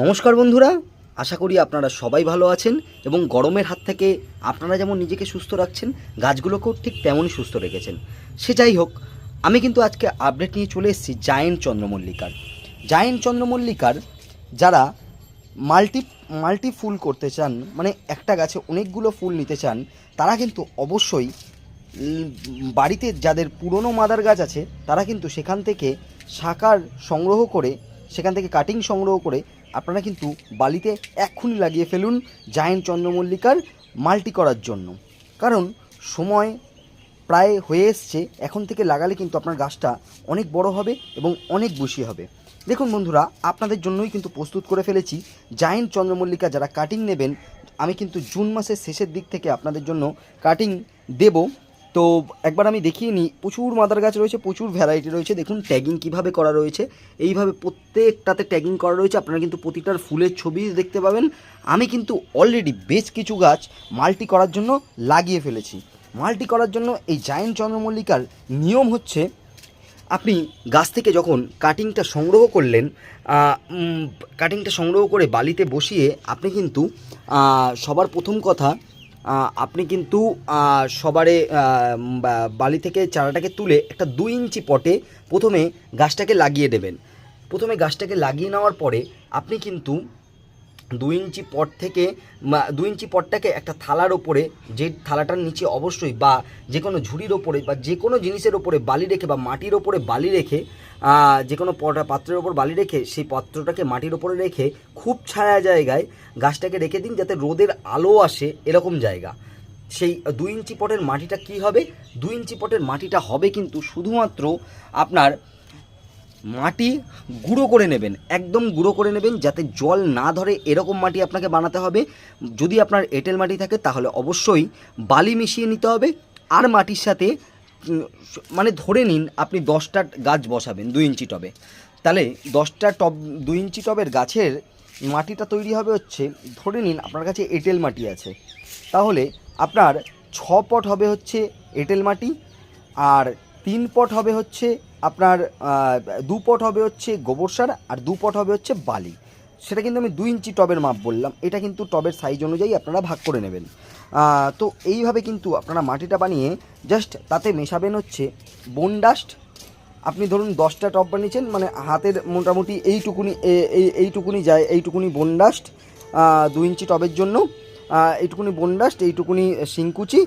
নমস্কার বন্ধুরা, আশা করি আপনারা সবাই ভালো আছেন এবং গরমের হাত থেকে আপনারা যেমন নিজেকে সুস্থ রাখছেন, গাছগুলোকেও ঠিক তেমনই সুস্থ রেখেছেন। সে যাই হোক, আমি কিন্তু আজকে আপডেট নিয়ে চলে এসেছি জায়েন্ট চন্দ্রমল্লিকার। জায়েন্ট চন্দ্রমল্লিকার যারা মাল্টি মাল্টি ফুল করতে চান মানে একটা গাছে অনেকগুলো ফুল নিতে চান, তারা কিন্তু অবশ্যই বাড়িতে যাদের পুরনো মাদার গাছ আছে, তারা কিন্তু সেখান থেকে শাকার সংগ্রহ করে সেখান থেকে কাটিং সংগ্রহ করে আপনারা কিন্তু বালিতে এক্ষুনি লাগিয়ে ফেলুন জায়েন্ট চন্দ্রমল্লিকার মাল্টি করার জন্য। কারণ সময় প্রায় হয়ে এসছে, এখন থেকে লাগালে কিন্তু আপনার গাছটা অনেক বড় হবে এবং অনেক বসি হবে। দেখুন বন্ধুরা, আপনাদের জন্যই কিন্তু প্রস্তুত করে ফেলেছি, জায়েন্ট চন্দ্রমল্লিকা যারা কাটিং নেবেন, আমি কিন্তু জুন মাসের শেষের দিক থেকে আপনাদের জন্য কাটিং দেব। তো একবার আমি দেখিয়ে নিই, প্রচুর মাদার গাছ রয়েছে, প্রচুর ভ্যারাইটি রয়েছে, দেখুন ট্যাগিং কীভাবে করা রয়েছে, এইভাবে প্রত্যেকটাতে ট্যাগিং করা রয়েছে, আপনারা কিন্তু প্রতিটার ফুলের ছবি দেখতে পাবেন। আমি কিন্তু অলরেডি বেশ কিছু গাছ মাল্টি করার জন্য লাগিয়ে ফেলেছি। মাল্টি করার জন্য এই জায়েন্ট চন্দ্রমল্লিকার নিয়ম হচ্ছে, আপনি গাছ থেকে যখন কাটিংটা সংগ্রহ করলেন কাটিংটা সংগ্রহ করে বালিতে বসিয়ে আপনি কিন্তু সবার প্রথম কথা আপনি কিন্তু সবারে বালি থেকে চারাটাকে তুলে একটা দুই ইঞ্চি পটে প্রথমে গাছটাকে লাগিয়ে দেবেন। প্রথমে গাছটাকে লাগিয়ে নেওয়ার পরে আপনি কিন্তু দুই ইঞ্চি পট থেকে দুই ইঞ্চি পটটাকে একটা থালার ওপরে, যে থালাটার নিচে অবশ্যই বা যে কোনো ঝুড়ির ওপরে বা যে কোনো জিনিসের ওপরে বালি রেখে বা মাটির ওপরে বালি রেখে যে কোনো পাত্রের ওপর বালি রেখে সেই পাত্রটাকে মাটির ওপরে রেখে খুব ছায়া জায়গায় গাছটাকে রেখে দিন যাতে রোদের আলো আসে এরকম জায়গা। সেই দুই ইঞ্চি পটের মাটিটা কি হবে? দুই ইঞ্চি পটের মাটিটা হবে কিন্তু শুধুমাত্র আপনার মাটি গুঁড়ো করে নেবেন, একদম গুঁড়ো করে নেবেন যাতে জল না ধরে এরকম মাটি আপনাকে বানাতে হবে। যদি আপনার এঁটেল মাটি থাকে তাহলে অবশ্যই বালি মিশিয়ে নিতে হবে। আর মাটির সাথে মানে ধরে নিন আপনি দশটা গাছ বসাবেন দুই ইঞ্চি টবে। তাহলে দশটা টব, দুই ইঞ্চি টবের গাছের মাটিটা তৈরি হবে হচ্ছে, ধরে নিন আপনার কাছে এঁটেল মাটি আছে। তাহলে আপনার ছ পট হবে হচ্ছে এঁটেল মাটি আর তিন পট হবে হচ্ছে আপনার দু পট হবে হচ্ছে গোবর সার আর দু পট হবে হচ্ছে বালি। সেটা কিন্তু আমি দুই ইঞ্চি টবের মাপ বললাম। এটা কিন্তু টবের সাইজ অনুযায়ী আপনারা ভাগ করে নেবেন। তো এইভাবে কিন্তু আপনারা মাটিটা বানিয়ে জাস্ট তাতে মেশাবেন হচ্ছে বোন ডাস্ট আপনি ধরুন দশটা টব বানিয়েছেন মানে হাতের মোটামুটি এইটুকুনি এইটুকুনি যায়, এইটুকুনি বোন ডাস্ট দু ইঞ্চি টবের জন্য। এইটুকুনি বনডাস্ট এইটুকুনি সিংকুচি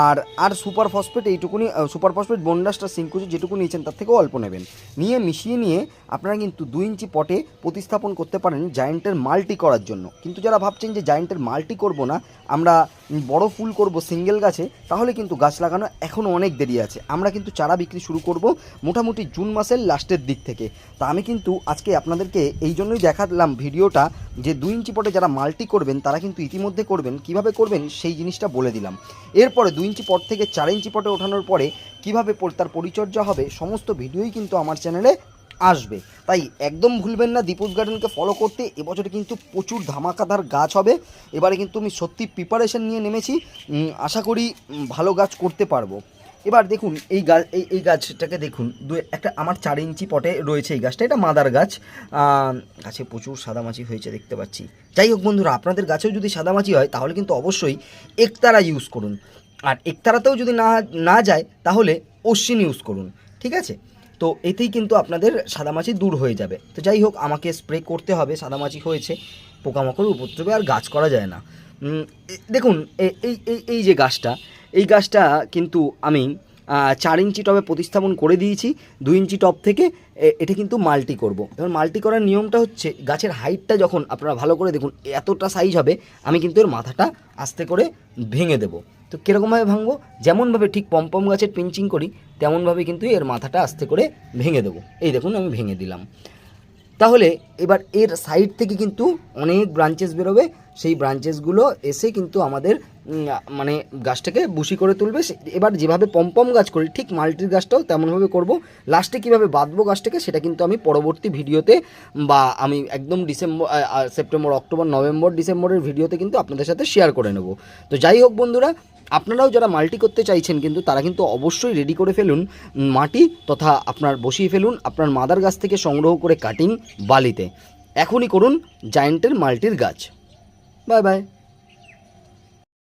আর আর সুপার ফসফেট এইটুকুনি সুপার ফসফেট বনডাস্ট আর সিংকুচি যেটুকু নিয়েছেন তার থেকেও অল্প নেবেন। নিয়ে মিশিয়ে নিয়ে আপনারা কিন্তু দুই ইঞ্চি পটে প্রতিস্থাপন করতে পারেন জায়েন্টের মাল্টি করার জন্য। কিন্তু যারা ভাবছেন যে জায়েন্টের মাল্টি করব না, আমরা বড় ফুল করব সিঙ্গেল গাছে, তাহলে কিন্তু গাছ লাগানো এখনও অনেক দেরি আছে। আমরা কিন্তু চারা বিক্রি শুরু করব মোটামুটি জুন মাসের লাস্টের দিক থেকে। তা আমি কিন্তু আজকে আপনাদেরকে এই জন্যই দেখালাম ভিডিওটা যে দুই ইঞ্চি পটে যারা মাল্টি করবেন, তারা কিন্তু ইতিমধ্যে করবেন, কীভাবে করবেন সেই জিনিসটা বলে দিলাম। এরপরে দুই ইঞ্চি পট থেকে চার ইঞ্চি পটে ওঠানোর পরে কীভাবে তার পরিচর্যা হবে, সমস্ত ভিডিওই কিন্তু আমার চ্যানেলে আসবে। তাই একদম ভুলবেন না দীপুজ গার্ডেনকে ফলো করতে। এবছরে কিন্তু প্রচুর ধামাকাদার গাছ হবে। এবারে কিন্তু আমি সত্যি প্রিপারেশন নিয়ে নেমেছি। আশা করি ভালো গাছ করতে পারব। এবার দেখুন, এই গাছ এই এই গাছটাকে দেখুন। দু, একটা আমার চার ইঞ্চি পটে রয়েছে এই গাছটা। এটা মাদার গাছ। গাছে প্রচুর সাদামাছি হয়েছে দেখতে পাচ্ছি। যাই হোক বন্ধুরা, আপনাদের গাছেও যদি সাদামাছি হয়, তাহলে কিন্তু অবশ্যই একতারা ইউজ করুন। আর একতারাতেও যদি না না যায়, তাহলে অশ্বিন ইউজ করুন। ঠিক আছে? তো এতেই কিন্তু আপনাদের সাদামাছি দূর হয়ে যাবে। তো যাই হোক, আমাকে স্প্রে করতে হবে, সাদামাছি হয়েছে। পোকামাকড়, উপদ্রবে আর গাছ করা যায় না। দেখুন এই এই এই যে গাছটা, এই গাছটা কিন্তু আমি চার ইঞ্চি টবে প্রতিস্থাপন করে দিয়েছি, দু ইঞ্চি টপ থেকে এটা কিন্তু মাল্টি করব। এবার মাল্টি করার নিয়মটা হচ্ছে, গাছের হাইটটা যখন আপনারা ভালো করে দেখুন, এতটা সাইজ হবে, আমি কিন্তু এর মাথাটা আস্তে করে ভেঙে দেবো। তো কীরকমভাবে ভাঙবো? যেমনভাবে ঠিক পম্পম গাছের পিঞ্চিং করি, তেমনভাবে কিন্তু এর মাথাটা আস্তে করে ভেঙে দেবো। এই দেখুন, আমি ভেঙে দিলাম। তাহলে এবার এর সাইড থেকে কিন্তু অনেক ব্রাঞ্চেস বেরোবে। সেই ব্রাঞ্চেসগুলো এসে কিন্তু আমাদের মানে গাছটাকে বুশি করে তুলবে। এবার যেভাবে পম্পম গাছ করি, ঠিক মাল্টির গাছটাও তেমনভাবে করব। লাস্টে কীভাবে বাঁধবো গাছটাকে, সেটা কিন্তু আমি পরবর্তী ভিডিওতে বা আমি একদম ডিসেম্বর সেপ্টেম্বর, অক্টোবর, নভেম্বর, ডিসেম্বরের ভিডিওতে কিন্তু আপনাদের সাথে শেয়ার করে নেব। তো যাই হোক বন্ধুরা আপনারাও যারা মাল্টি করতে চাইছেন কিন্তু তারা কিন্তু অবশ্যই রেডি করে ফেলুন মাটি তথা আপনার বসিয়ে ফেলুন আপনার মাদার গাছ থেকে সংগ্রহ করে কাটিং বালিতে। এখনই করুন জায়েন্টের মাল্টির গাছ। Bye bye